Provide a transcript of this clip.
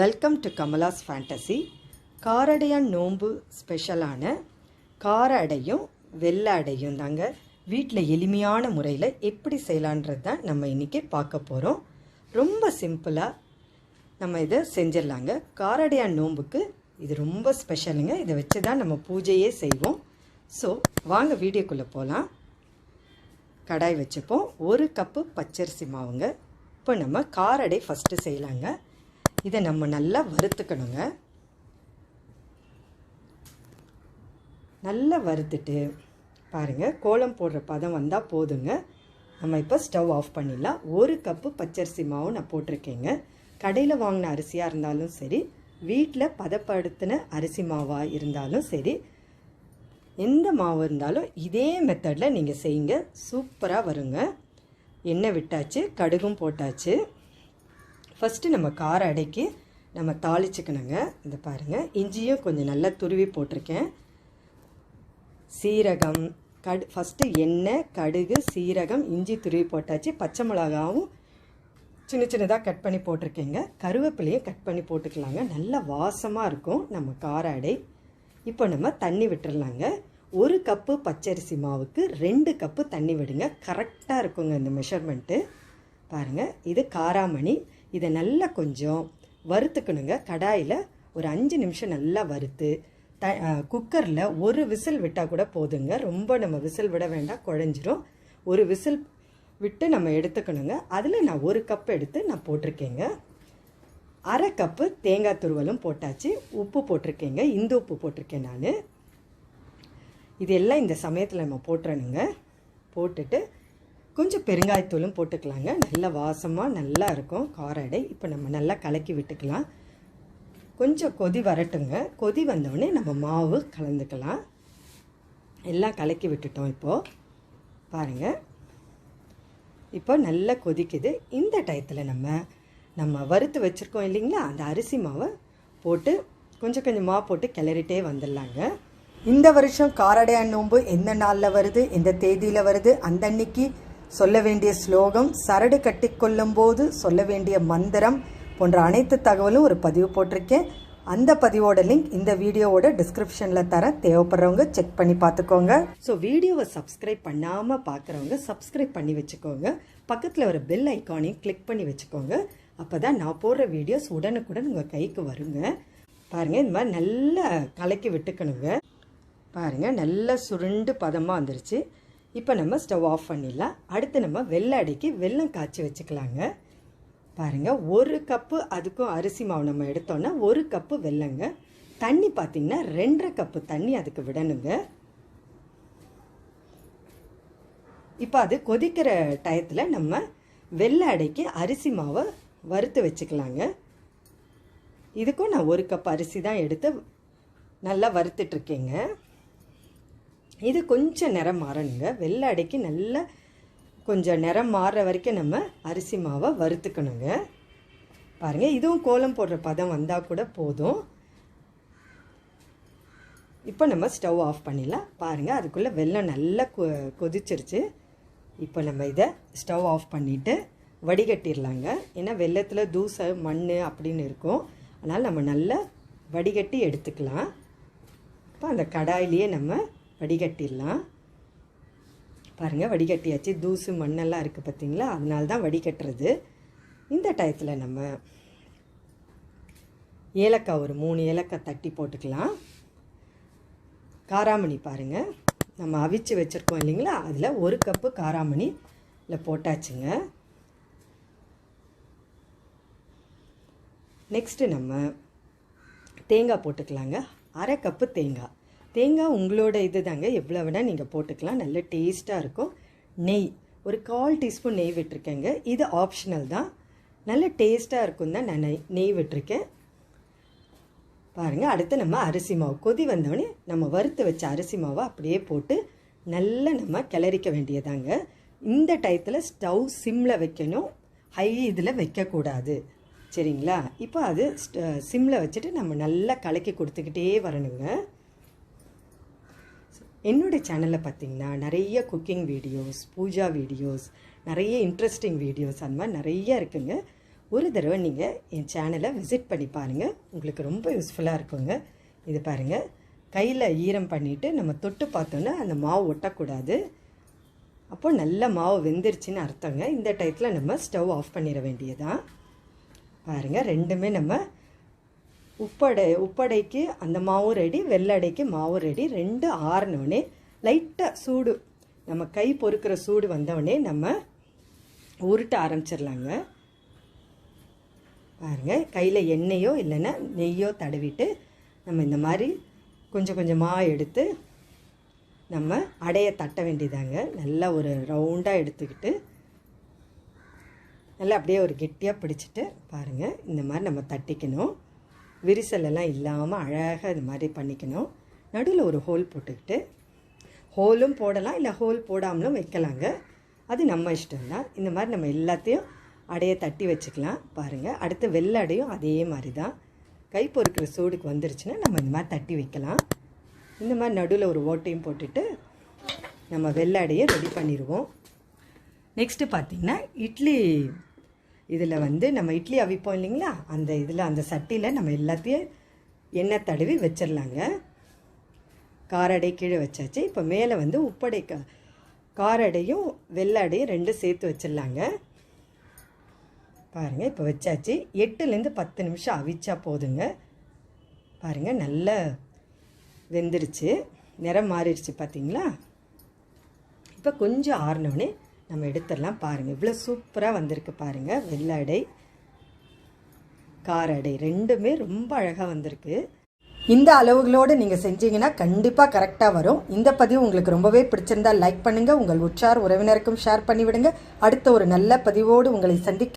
Welcome to Kamala's fantasy Karadaiyan Nonbu ஸ்பெஷலான கார அடையும் வெள்ளை அடையும் தாங்க வீட்டில் எளிமையான முறையில் எப்படி செய்யலான்றது தான் நம்ம இன்றைக்கி பார்க்க போகிறோம் ரொம்ப சிம்பிளாக நம்ம இதை செஞ்சிடலாங்க. காரடையான் நோன்புக்கு இது ரொம்ப ஸ்பெஷலுங்க இதை வச்சு தான் நம்ம பூஜையே செய்வோம். ஸோ வாங்க வீடியோக்குள்ளே போகலாம் கடாய் வச்சுப்போம் ஒரு கப்பு பச்சரிசி மாவுங்க. இப்போ நம்ம காரடை ஃபஸ்ட்டு செய்யலாங்க. இதை நம்ம நல்லா வறுத்துக்கணுங்க. நல்லா வறுத்துட்டு பாருங்கள் கோலம் போடுற பதம் வந்தால் போதுங்க. நம்ம இப்போ ஸ்டவ் ஆஃப் பண்ணிடலாம். ஒரு கப்பு பச்சரிசி மாவு நான் போட்டிருக்கேங்க. கடையில் வாங்கின அரிசியாக இருந்தாலும் சரி வீட்டில் பதப்படுத்தின அரிசி மாவாக இருந்தாலும் சரி எந்த மாவு இருந்தாலும் இதே மெத்தடில் நீங்கள் செய்யுங்க. சூப்பராக வருங்க. எண்ணெய் விட்டாச்சு கடுகும் போட்டாச்சு. ஃபஸ்ட்டு நம்ம கார அடைக்கி நம்ம தாளிச்சுக்கணுங்க. இந்த பாருங்கள் இஞ்சியும் கொஞ்சம் நல்லா துருவி போட்டிருக்கேன். சீரகம் கடு ஃபஸ்ட்டு எண்ணெய் கடுகு சீரகம் இஞ்சி துருவி போட்டாச்சு. பச்சை மிளகாவும் சின்ன சின்னதாக கட் பண்ணி போட்டிருக்கேங்க. கருவேப்பிலையும் கட் பண்ணி போட்டுக்கலாங்க. நல்ல வாசமாக இருக்கும் நம்ம கார அடை. இப்போ நம்ம தண்ணி விட்டுறலாங்க. ஒரு கப்பு பச்சரிசி மாவுக்கு ரெண்டு கப்பு தண்ணி விடுங்க. கரெக்டாக இருக்குங்க இந்த மெஷர்மெண்ட்டு பாருங்கள் இது காராமணி. இதை நல்லா கொஞ்சம் வறுத்துக்கணுங்க. கடாயில் ஒரு அஞ்சு நிமிஷம் நல்லா வறுத்து த குக்கரில் ஒரு விசில் விட்டால் கூட போதுங்க. ரொம்ப நம்ம விசில் விட வேண்டாம் குழஞ்சிரும். ஒரு விசில் விட்டு நம்ம எடுத்துக்கணுங்க. அதில் நான் ஒரு கப் எடுத்து நான் போட்டிருக்கேங்க. அரை கப்பு தேங்காய் துருவலும் போட்டாச்சு. உப்பு போட்டிருக்கேங்க. இந்த உப்பு போட்டிருக்கேன் நான். இது எல்லாம் இந்த சமயத்தில் நம்ம போட்டுறணுங்க. போட்டுட்டு கொஞ்சம் பெருங்காயத்தூளும் போட்டுக்கலாங்க. நல்ல வாசமாக நல்லா இருக்கும். காரடை இப்போ நம்ம நல்லா கலக்கி விட்டுக்கலாம். கொஞ்சம் கொதி வரட்டுங்க. கொதி வந்தோடனே நம்ம மாவு கலந்துக்கலாம். எல்லாம் கலக்கி விட்டுட்டோம் இப்போது பாருங்கள் இப்போ நல்லா கொதிக்குது. இந்த டயத்தில் நம்ம நம்ம வறுத்து வச்சுருக்கோம் இல்லைங்களா? அந்த அரிசி மாவை போட்டு கொஞ்சம் கொஞ்சமாக போட்டு கிளறிட்டே வந்துடலாங்க. இந்த வருஷம் காரடையா நோன்பு எந்த நாளில் வருது? எந்த தேதியில் வருது? அந்த அன்னைக்கு சொல்ல வேண்டிய ஸ்லோகம் சரடு கட்டி போது சொல்ல வேண்டிய மந்திரம் போன்ற அனைத்து தகவலும் ஒரு பதிவு போட்டிருக்கேன். அந்த பதிவோட லிங்க் இந்த வீடியோவோட டிஸ்கிரிப்ஷனில் தர தேவைப்படுறவங்க செக் பண்ணி பார்த்துக்கோங்க. ஸோ வீடியோவை சப்ஸ்கிரைப் பண்ணாமல் பார்க்குறவங்க சப்ஸ்கிரைப் பண்ணி வச்சுக்கோங்க. பக்கத்தில் ஒரு பெல் ஐக்கானையும் கிளிக் பண்ணி வச்சுக்கோங்க. அப்போ தான் நான் போடுற வீடியோஸ் உடனுக்குடன் உங்கள் கைக்கு வருங்க. பாருங்கள் இந்த மாதிரி நல்லா கலக்கி விட்டுக்கணுங்க. பாருங்கள் நல்லா சுருண்டு பதமாக வந்துருச்சு. இப்போ நம்ம ஸ்டவ் ஆஃப் பண்ணிடலாம். அடுத்து நம்ம வெள்ளை அடிக்கி வெல்லம் காய்ச்சி வச்சுக்கலாங்க. பாருங்கள் ஒரு கப்பு அதுக்கும் அரிசி மாவு நம்ம எடுத்தோன்னா ஒரு கப்பு வெல்லங்க தண்ணி பார்த்திங்கன்னா ரெண்டரை கப்பு தண்ணி அதுக்கு விடணுங்க. இப்போ அது கொதிக்கிற டயத்தில் நம்ம வெள்ளை அடைக்கு அரிசி மாவை வறுத்து வச்சுக்கலாங்க. இதுக்கும் நான் ஒரு கப் அரிசி தான் எடுத்து நல்லா வறுத்துட்ருக்கேங்க. இது கொஞ்சம் நிறம் மாறணுங்க. வெள்ளை அடைக்கி நல்லா கொஞ்சம் நிறம் மாறுற வரைக்கும் நம்ம அரிசி மாவை வறுத்துக்கணுங்க. பாருங்கள் இதுவும் கோலம் போடுற பதம் வந்தால் கூட போதும். இப்போ நம்ம ஸ்டவ் ஆஃப் பண்ணிடலாம். பாருங்கள் அதுக்குள்ளே வெள்ளம் நல்லா கொ கொதிச்சிருச்சு. இப்போ நம்ம இதை ஸ்டவ் ஆஃப் பண்ணிவிட்டு வடிகட்டிடலாங்க. ஏன்னா வெள்ளத்தில் தூசை மண் அப்படின்னு இருக்கும். அதனால் நம்ம நல்லா வடிகட்டி எடுத்துக்கலாம். இப்போ அந்த கடாயிலேயே நம்ம வடிகட்டிடலாம். பாருங்கள் வடிகட்டியாச்சு. தூசு மண்ணெல்லாம் இருக்குது பார்த்தீங்களா? அதனால தான் வடிகட்டுறது. இந்த டயத்தில் நம்ம ஏலக்காய் ஒரு மூணு ஏலக்காய் தட்டி போட்டுக்கலாம். காராமணி பாருங்கள் நம்ம அவிச்சு வச்சுருக்கோம் இல்லைங்களா? அதில் ஒரு கப்பு காராமணி இல்லை போட்டாச்சுங்க. நெக்ஸ்ட்டு நம்ம தேங்காய் போட்டுக்கலாங்க. அரை கப்பு தேங்காய். தேங்காய் உங்களோட இது தாங்க எவ்வளோ வேணால் நீங்கள் போட்டுக்கலாம். நல்ல டேஸ்ட்டாக இருக்கும். நெய். ஒரு கால் டீஸ்பூன் நெய் விட்டுருக்கேங்க. இது ஆப்ஷனல் தான். நல்ல டேஸ்ட்டாக இருக்கும் தான் நான் நெய் நெய் விட்டுருக்கேன். பாருங்கள் அடுத்து நம்ம அரிசி மாவு. கொதி வந்தோடனே நம்ம வறுத்து வச்ச அரிசி மாவை அப்படியே போட்டு நல்லா நம்ம கிளறிக்க வேண்டியதாங்க. இந்த டயத்தில் ஸ்டவ் சிம்மில் வைக்கணும். ஹை இதில் வைக்கக்கூடாது. சரிங்களா? இப்போ அது சிம்மில் வச்சுட்டு நம்ம நல்லா கலக்கி கொடுத்துக்கிட்டே வரணுங்க. என்னோட சேனலில் பார்த்திங்கன்னா நிறைய குக்கிங் வீடியோஸ் பூஜா வீடியோஸ் நிறைய இன்ட்ரெஸ்டிங் வீடியோஸ் அந்த மாதிரி நிறைய இருக்குங்க. ஒரு தடவை நீங்கள் என் சேனலை விசிட் பண்ணி பாருங்கள் உங்களுக்கு ரொம்ப யூஸ்ஃபுல்லாக இருக்குங்க. இது பாருங்கள் கையில் ஈரம் பண்ணிவிட்டு நம்ம தொட்டு பார்த்தோன்னா அந்த மாவு ஒட்டக்கூடாது. அப்போ நல்ல மாவு வெந்துருச்சுன்னு அர்த்தங்க. இந்த டயத்தில் நம்ம ஸ்டவ் ஆஃப் பண்ணிட வேண்டியதான் பாருங்கள் ரெண்டுமே நம்ம உப்படை உப்படைக்கு அந்த மாவும் ரெடி வெள்ளடைக்கு மாவும் ரெடி ரெண்டு ஆறினோடனே லைட்டாக சூடு. நம்ம கை பொறுக்கிற சூடு வந்தவுடனே நம்ம உருட்ட ஆரம்பிச்சிடலாங்க பாருங்க கையில் எண்ணெயோ இல்லைன்னா நெய்யோ தடவிட்டு நம்ம இந்த மாதிரி கொஞ்சம் கொஞ்சமாக எடுத்து நம்ம அடையை தட்ட வேண்டியதாங்க. நல்லா ஒரு ரவுண்டாக எடுத்துக்கிட்டு நல்லா அப்படியே ஒரு கெட்டியாக பிடிச்சிட்டு பாருங்கள் இந்த மாதிரி நம்ம தட்டிக்கணும். விரிசலெல்லாம் இல்லாமல் அழகாக இது மாதிரி பண்ணிக்கணும். நடுவில் ஒரு ஹோல் போட்டுக்கிட்டு ஹோலும் போடலாம் இல்லை ஹோல் போடாமலும் வைக்கலாங்க. அது நம்ம இஷ்டம்தான். இந்த மாதிரி நம்ம எல்லாத்தையும் அடையை தட்டி வச்சுக்கலாம். பாருங்கள் அடுத்து வெள்ளை அடையும் அதே மாதிரி தான் கை பொறுக்கிற சூடுக்கு வந்துருச்சுன்னா நம்ம இந்த மாதிரி தட்டி வைக்கலாம். இந்த மாதிரி நடுவில் ஒரு ஓட்டையும் போட்டுட்டு நம்ம வெள்ளை அடையை ரெடி பண்ணிடுவோம். நெக்ஸ்ட்டு பார்த்திங்கன்னா இட்லி இதில் வந்து நம்ம இட்லி அவிப்போம் இல்லைங்களா? அந்த இதில் அந்த சட்டியில் நம்ம எல்லாத்தையும் எண்ணெய் தடவி வச்சிடலாங்க காரடை கீழே வச்சாச்சு. இப்போ மேலே வந்து உப்படை கா காரடையும் வெள்ளாடையும் ரெண்டும் சேர்த்து வச்சிடலாங்க பாருங்கள் இப்போ வச்சாச்சு. எட்டுலேருந்து பத்து நிமிஷம் அவிச்சா போதுங்க. பாருங்கள் நல்லா வெந்துருச்சு. நிறம் மாறிடுச்சு பார்த்தீங்களா இப்போ கொஞ்சம் ஆறினோடனே நம்ம எடுத்துடலாம் பாருங்கள் இவ்வளோ சூப்பராக வந்திருக்கு பாருங்கள் வெள்ளடை காரடை ரெண்டுமே ரொம்ப அழகாக வந்திருக்கு. இந்த அளவுகளோடு நீங்கள் செஞ்சீங்கன்னா கண்டிப்பாக கரெக்டாக வரும். இந்த பதிவு உங்களுக்கு ரொம்பவே பிடிச்சிருந்தா லைக் பண்ணுங்கள் உங்கள் உற்றார் உறவினருக்கும் ஷேர் பண்ணிவிடுங்க. அடுத்த ஒரு நல்ல பதிவோடு உங்களை சந்திக்க